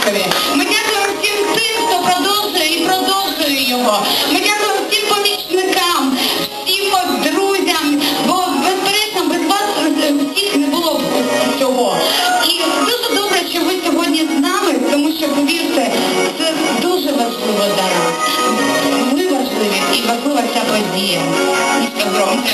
Харкові. Ми дякуємо всім тим, хто продовжує і продовжує його. Ми дякуємо всім помічникам, всім друзям, бо безперечно без вас е, е, всіх не було б цього. І дуже добре, що ви сьогодні з нами, тому що, повірте, це дуже важливо зараз. Ви важливі і важлива ця подія. Місто Громка.